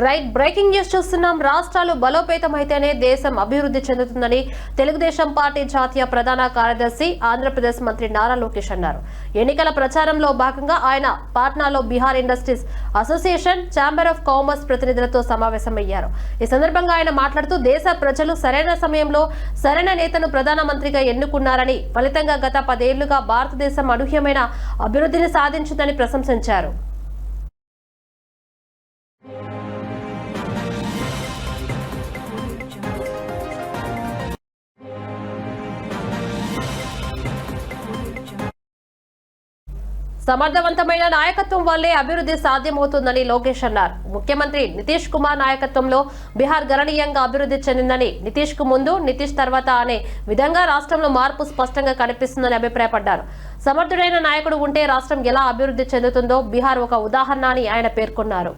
Right breaking news చూస్తున్నాం. రాష్ట్రాలు బలోపేతమైతేనే దేశం అభివృద్ధి చెందుతుందని తెలుగుదేశం పార్టీ జాతీయ ప్రధాన కార్యదర్శి ఆంధ్రప్రదేశ్ మంత్రి నారా లోకేష్ అన్నారు. ఎన్నికల ప్రచారంలో భాగంగా ఆయన పాట్నాలో Bihar industries association chamber of commerce ప్రతినిధులతో సమావేశమయ్యారు. ఈ సందర్భంగా ఆయన మాట్లాడుతూ దేశ ప్రజలు సరైన సమయంలో సరైన నేతను ప్రధానమంత్రిగా ఎన్నుకున్నారని ఫలితంగా గత పదేళ్ళుగా భారతదేశం అనూహ్యమైన అభివృద్ధిని సాధించిందని ప్రశంసించారు. సమర్థవంతమైన నాయకత్వం వల్లే అభివృద్ధి సాధ్యమవుతుందని లోకేష్ అన్నారు. ముఖ్యమంత్రి నితీష్ కుమార్ నాయకత్వంలో బీహార్ గణనీయంగా అభివృద్ధి చెందిందని నితీష్కు ముందు నితీష్ తర్వాత అనే విధంగా రాష్ట్రంలో మార్పు స్పష్టంగా కనిపిస్తుందని అభిప్రాయపడ్డారు. సమర్థుడైన నాయకుడు ఉంటే రాష్ట్రం ఎలా అభివృద్ధి చెందుతుందో బీహార్ ఒక ఉదాహరణ అని ఆయన పేర్కొన్నారు.